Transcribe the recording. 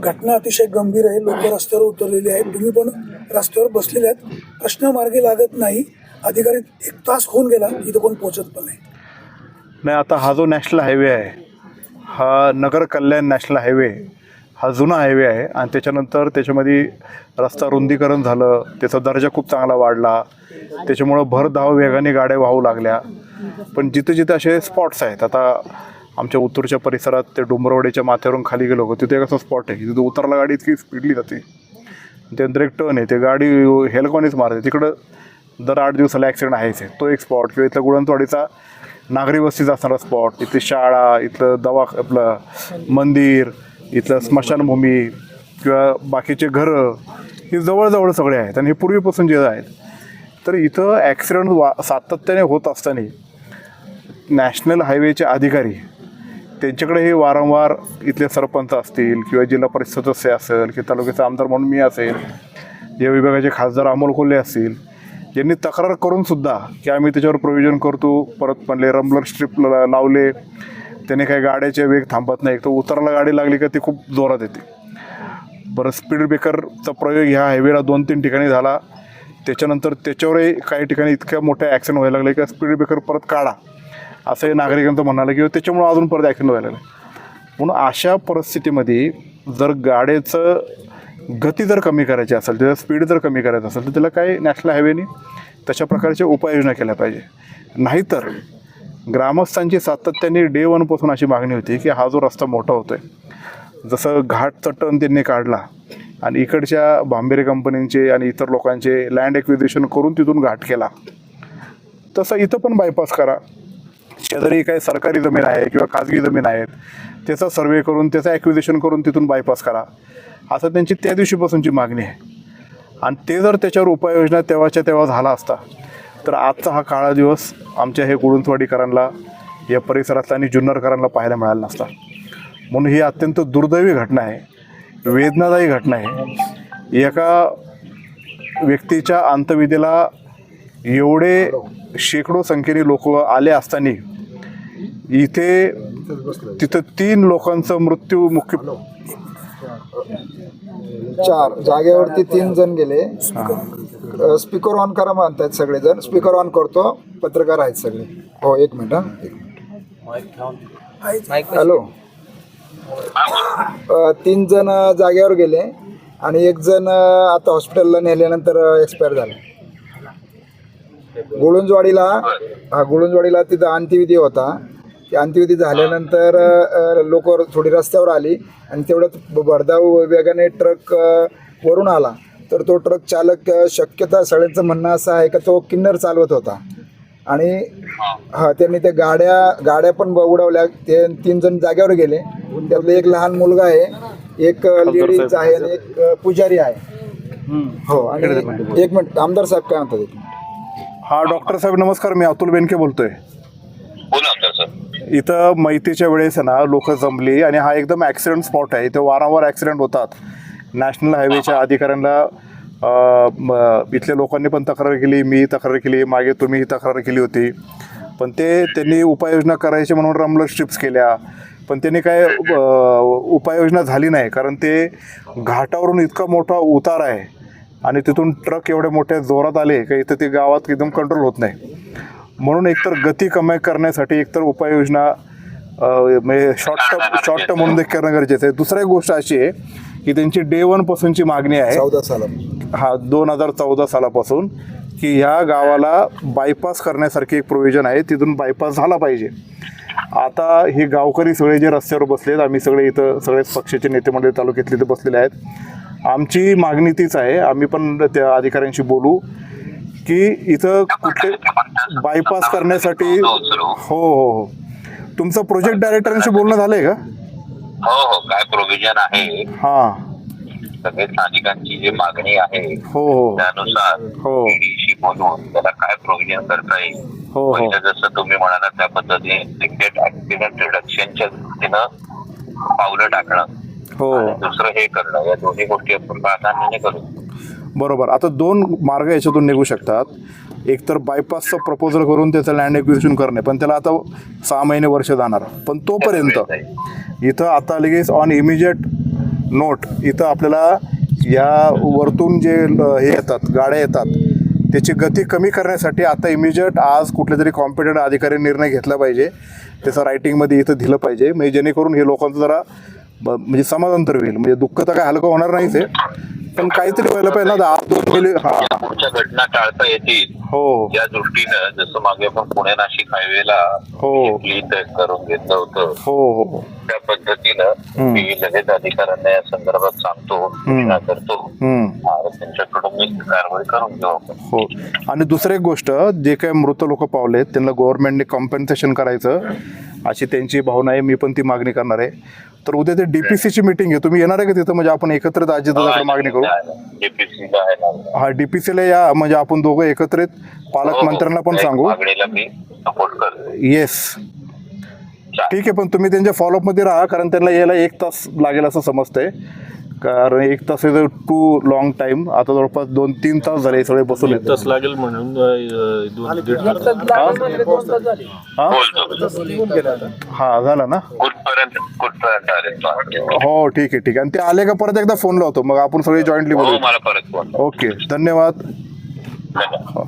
घटना अतिशय गंभीर आहे. लोक रस्त्यावर उतरलेली आहेत. तुम्ही पण रस्त्यावर बसलेले आहेत. प्रश्न मार्गी लागत नाही. अधिकारी एक तास होऊन गेला. इथं कोण पोहोचत पण नाही. नाही आता हा जो नॅशनल हायवे आहे हा नगर कल्याण नॅशनल हायवे हा जुना हायवे आहे आणि त्याच्यानंतर त्याच्यामध्ये रस्ता रुंदीकरण झालं. त्याचा दर्जा खूप चांगला वाढला. त्याच्यामुळं भरधाव वेगाने गाड्या वाहू लागल्या. पण जिथे जिथे असे स्पॉट्स आहेत आता आमच्या उत्तरच्या परिसरात ते डोंबरवाडीच्या माथ्यावरून खाली गेलो होतो. तिथे एक असं स्पॉट आहे तिथे उतरला गाडी इतकी स्पीडली जाते. त्यानंतर एक टर्न आहे ते गाडी हेलकॉनीच मारते. तिकडं दर आठ दिवसाला ॲक्सिडेंट आहेच आहे. तो एक स्पॉट किंवा इथला गुळंतवाडीचा नागरी वस्तीचा असणारा स्पॉट इथे शाळा इथलं दवा आपलं मंदिर इथलं स्मशानभूमी किंवा बाकीचे घरं ही जवळजवळ सगळे आहेत आणि हे पूर्वीपासून जे आहेत. तर इथं ॲक्सिडेंट वा सातत्याने होत असताना नॅशनल हायवेचे अधिकारी त्यांच्याकडे हे वारंवार इथले सरपंच असतील किंवा जिल्हा परिषद सदस्य असेल की तालुक्याचा आमदार म्हणून मी असेल या विभागाचे खासदार अमोल कोल्हे असतील यांनी तक्रार करूनसुद्धा की आम्ही त्याच्यावर प्रोव्हिजन करतो परत म्हणले रमलर स्ट्रीप लावले त्याने काही गाड्याचे वेग थांबत नाही तर उतरायला गाडी लागली का ती खूप जोरात येते. बरं स्पीड ब्रेकरचा प्रयोग ह्या हायवेला दोन तीन ठिकाणी झाला त्याच्यानंतर त्याच्यावरही काही ठिकाणी इतक्या मोठ्या ॲक्सिडेंट व्हायला लागले की स्पीड ब्रेकर परत काढा. असं हे नागरिकांचं म्हणणं आलं किंवा त्याच्यामुळं अजून परत ॲक्सिडेंट व्हायला म्हणून अशा परिस्थितीमध्ये जर गाड्याचं गती जर कमी करायची असेल त्याचं स्पीड जर कमी करायचं असेल तर त्याला काही नॅशनल हायवेने तशा प्रकारच्या उपाययोजना केल्या पाहिजे. नाहीतर ग्रामस्थांची सातत्याने डे वनपासून अशी मागणी होती की हा जो रस्ता मोठा होतो आहे जसं घाटचा टर्न त्यांनी काढला आणि इकडच्या बांबेरे कंपनींचे आणि इतर लोकांचे लँड एक्विजिशन करून तिथून घाट केला तसं इथं पण बायपास करा. शेजारी काही सरकारी जमीन आहे किंवा खाजगी जमीन आहेत त्याचा सर्वे करून त्याचं ॲक्विजेशन करून तिथून बायपास करा. असं त्यांची त्या दिवशीपासूनची मागणी आहे. आणि ते जर त्याच्यावर उपाययोजना तेव्हाच्या तेव्हा झाला असता तर आजचा हा काळा दिवस आमच्या हे गुळुंतवाडीकरांना या परिसरातला आणि जुन्नरकरांना पाहायला मिळाला नसता. म्हणून ही अत्यंत दुर्दैवी घटना आहे. वेदनादायी घटना आहे. एका व्यक्तीच्या अंतविधीला एवढे शेकडो संख्येने लोक आले असताना इथे तिथं तीन लोकांचा मृत्यू मुख्य चार. जागेवरती तीन जण गेले. स्पीकर ऑन करा म्हणतात सगळेजण. स्पीकर ऑन करतो. पत्रकार आहेत सगळे. हो एक मिनिट हा. एक मिनिट. हॅलो. तीन जण जागेवर गेले आणि एक जण आता हॉस्पिटलला नेल्यानंतर एक्सपायर झाला. गुळुंजवाडीला हा गुळुंजवाडीला तिथं अंत्यविधी होता. ते अंत्यविधी झाल्यानंतर लोक थोडी रस्त्यावर आली आणि तेवढ्यात भरधाव वेगाने ट्रक वरून आला. तर तो ट्रक चालक शक्यता सगळ्यांचं म्हणणं असं आहे का तो किन्नर चालवत होता. आणि हा त्यांनी त्या गाड्या गाड्या पण उडवल्या. ते तीन जण जाग्यावर गेले. त्यातलं एक लहान मुलगा आहे. एक लेडीज आहे आणि एक पुजारी आहे. हो आणि एक मिनिट आमदार साहेब काय म्हणतात. हा डॉक्टर साहेब नमस्कार मी अतुल बेनके बोलतोय. बोला आमदार सर इथं मैतीच्या वेळेस आहे ना लोक जमली आणि हा एकदम ॲक्सिडेंट स्पॉट आहे. इथं वारंवार ॲक्सिडेंट होतात. नॅशनल हायवेच्या अधिकाऱ्यांना अं, म- इथल्या लोकांनी पण तक्रार केली मी तक्रार केली मागे तुम्ही ही तक्रार केली होती. पण ते त्यांनी उपाययोजना करायची म्हणून रमलर स्ट्रिप्स केल्या. पण त्यांनी काय अं, उपाययोजना झाली नाही कारण ते घाटावरून इतका मोठा उतार आहे. आणि तिथून ट्रक एवढ्या मोठ्या जोरात आले का इथं ते गावात एकदम कंट्रोल होत नाही. म्हणून एकतर गती कमी करण्यासाठी एकतर उपाययोजना म्हणजे शॉर्ट टर्म शॉर्ट टर्म म्हणून देखील करणं गरजेचं आहे. दुसरी एक गोष्ट अशी आहे की त्यांची डे वन पासूनची मागणी आहे. चौदा साला. हा दोन हजार चौदा सालापासून की ह्या गावाला बायपास करण्यासारखी एक प्रोव्हिजन आहे. तिथून बायपास झाला पाहिजे. आता हे गावकरी सगळे जे रस्त्यावर बसलेत आम्ही सगळे इथं सगळेच पक्षाचे नेते मंडळी तालुक्यातले इथं बसलेले आहेत. आमची मागणी तीच आहे. आम्ही पण त्या अधिकाऱ्यांशी बोलू की इथं कुठले बायपास करण्यासाठी हो हो हो तुमचं प्रोजेक्ट डायरेक्टरांशी बोलणं झालंय का? हो हो. काय प्रोव्हिजन आहे? हां. सगळे स्थानिकांची जी मागणी आहे हो हो. त्यानुसार हो. ईडीशी बोलून त्याला काय प्रोव्हिजन करता येईल? हो हो. पहिलं जसं तुम्ही म्हणालात त्या पद्धतीने सिक्रेट ऍक्सिडेंट रिडक्शनच्या दृष्टीनं पावलं टाकणं. हो. आणि दुसरं हे करणं या दोन्ही गोष्टी आपण प्राधान्याने करू. बरोबर. आता दोन मार्ग याच्यातून निघू शकतात. एक तर बायपासचं प्रपोजल करून त्याचं लँड एक्विजिशन करणे पण त्याला आता सहा महिने वर्ष जाणार. पण तोपर्यंत इथं आता लगेच ऑन इमिजिएट नोट इथं आपल्याला या वरतून जे हे येतात गाड्या येतात त्याची गती कमी करण्यासाठी आता इमिजिएट आज कुठल्या तरी कॉम्पिटंट अधिकारी निर्णय घेतला पाहिजे. त्याचं रायटिंगमध्ये इथं दिलं पाहिजे. म्हणजे जेणेकरून हे लोकांचं जरा म्हणजे समाधान तर होईल. म्हणजे दुःख तर काय हलकं होणार नाहीच आहे. पण काहीतरी व्हायला पाहिजे ना आज दोन गेले हा. या पुढच्या घटना टाळता येतील. हो. या दृष्टीनं जसं मागे आपण पुणे नाशिक हायवेला हो. करून घेतलं होतं. हो हो. त्या पद्धतीनं मी लगेच अधिकाऱ्यांना या संदर्भात सांगतो सूचना करतो. हम्म. आणि त्यांच्याकडून मी कारवाई करून घेऊ. आपण हो. आणि दुसरी एक गोष्ट जे काही मृत लोक पावलेत त्यांना गव्हर्नमेंटने कॉम्पन्सेशन करायचं अशी त्यांची भावना आहे मी पण ती मागणी करणार आहे. तर उद्या ते डीपीसीची मीटिंग आहे. तुम्ही येणार आहे का तिथं? म्हणजे आपण एकत्रित अजितदादाकडे मागणी करू? ना. हा डीपीसीला या. म्हणजे आपण दोघं एकत्रित. पालकमंत्र्यांना पण हो, एक सांगू. सपोर्ट करतो. येस ठीक आहे पण तुम्ही त्यांच्या फॉलोअपमध्ये राहा कारण त्यांना यायला एक तास लागेल असं समजतंय. कारण एक तास इज टू लॉंग टाइम आता जवळपास दोन तीन तास झाले हे सगळे बसून आहेत तास लागेल म्हणून अं, दोन दीड हा? हा झाला ना? कुठपर्यंत कुठपर्यंत आले तो? हो ठीक आहे ठीक आहे. आणि ते आले का परत एकदा फोन लावतो मग आपण सगळे जॉईंटली हो बोलू मला परत फोन ओके धन्यवाद. धन्यवाद. हो.